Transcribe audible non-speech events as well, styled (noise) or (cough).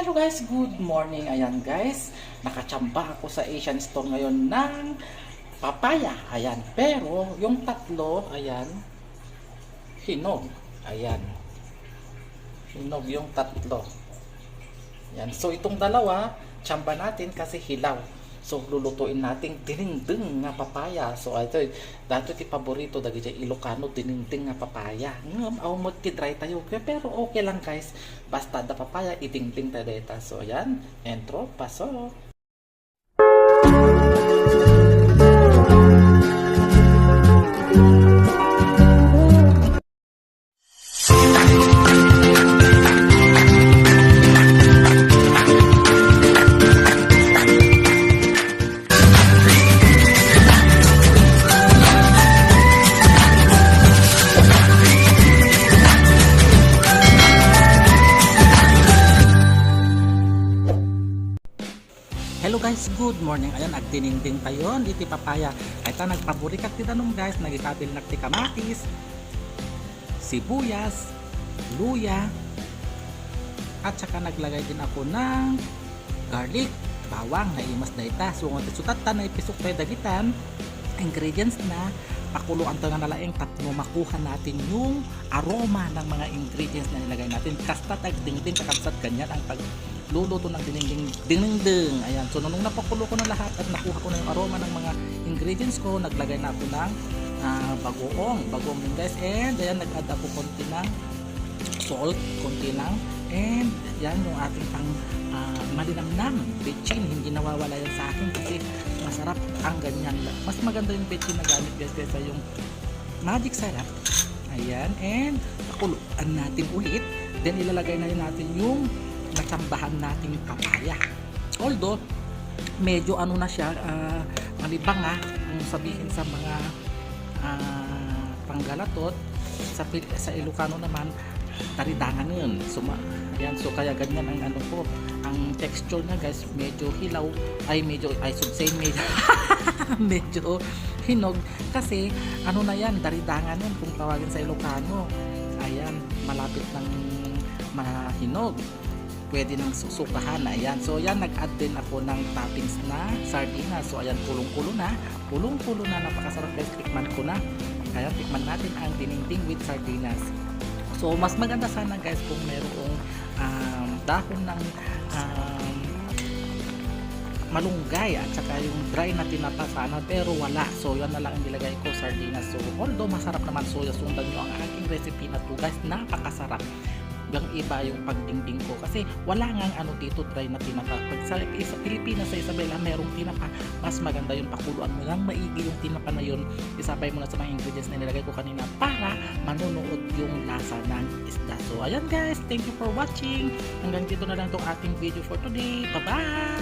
Hello guys, good morning. Ayan guys, nakachamba ako sa Asian Store ngayon ng papaya. Ayan, pero yung tatlo, ayan, hinog. Ayan. Hinog yung tatlo. Ayan, so itong dalawa, tsamba natin kasi hilaw. So lulutuin natin dininding nga papaya. So ito, dato ti paborito dagi jay Ilocano dininding nga papaya. Ngam aw magti-try tayo. Kaya Pero okay lang guys. Basta da papaya idingding ta deta. So ayan, entro, pasok. Guys, good morning. Ayan, agdininding tayo. Iti papaya. Ay ta nagpaborikat ti tanong guys. Nagitabil na ti kamatis, sibuyas, luya, at saka naglagay din ako ng garlic, bawang na imas na ita. So, ngon sutat ta na ipisok tayo dagitan. Ingredients na pakuluan tayo nga nalaing tatlo makuha natin yung aroma ng mga ingredients na nilagay natin. Kasta tag dingding kakabsat ganyan ang pag luluto ng dininding dininding. Ayan. So nung napakulo ko na lahat at nakuha ko na yung aroma ng mga ingredients ko naglagay na ako ng ah, bagoong. Bagoong yun guys and ayan nag-add ako konti ng salt konti lang. And yan yung ating pang uh, malinamnam bechin. Hindi nawawala yan sa akin kasi masarap ang ganyan. Mas maganda yung bechin na gamit guys kaysa yung magic sarap. Ayan. And pakuluan natin ulit. Then ilalagay na rin natin yung natsambahan nating papaya. Although, medyo ano na siya, uh, malibang ah, ang sabihin sa mga ah, panggalatot, sa, sa Ilocano naman, taridangan yun. So, ma- yan, so kaya ganyan ang ano ko, ang texture niya guys, medyo hilaw, ay medyo, I should say medyo, (laughs) medyo hinog, kasi ano na yan, daridangan yun kung tawagin sa Ilocano. Ayan, malapit ng mahinog pwede nang susukahan. Ayan. So, yan, nag-add din ako ng toppings na sardinas. So, ayan, kulong-kulo na. Kulong-kulo na. Napakasarap guys. Tikman ko na. Kaya, tikman natin ang dininding with sardinas. So, mas maganda sana guys kung merong um, dahon ng um, malunggay at saka yung dry na tinapa sana pero wala so yan na lang ang nilagay ko sardinas so although masarap naman soya sundan nyo ang aking recipe na to guys napakasarap yung iba yung pagdingding ko. Kasi wala nga ano dito try na tinapa pag sa, sa Pilipinas sa Isabela merong tinapa mas maganda yung pakuluan mo. Lang maigi yung tinapa na yun isabay mo na sa mga ingredients na nilagay ko kanina para manunood yung lasa ng isda. So ayan guys. Thank you for watching. Hanggang dito na lang tong ating video for today. Bye bye.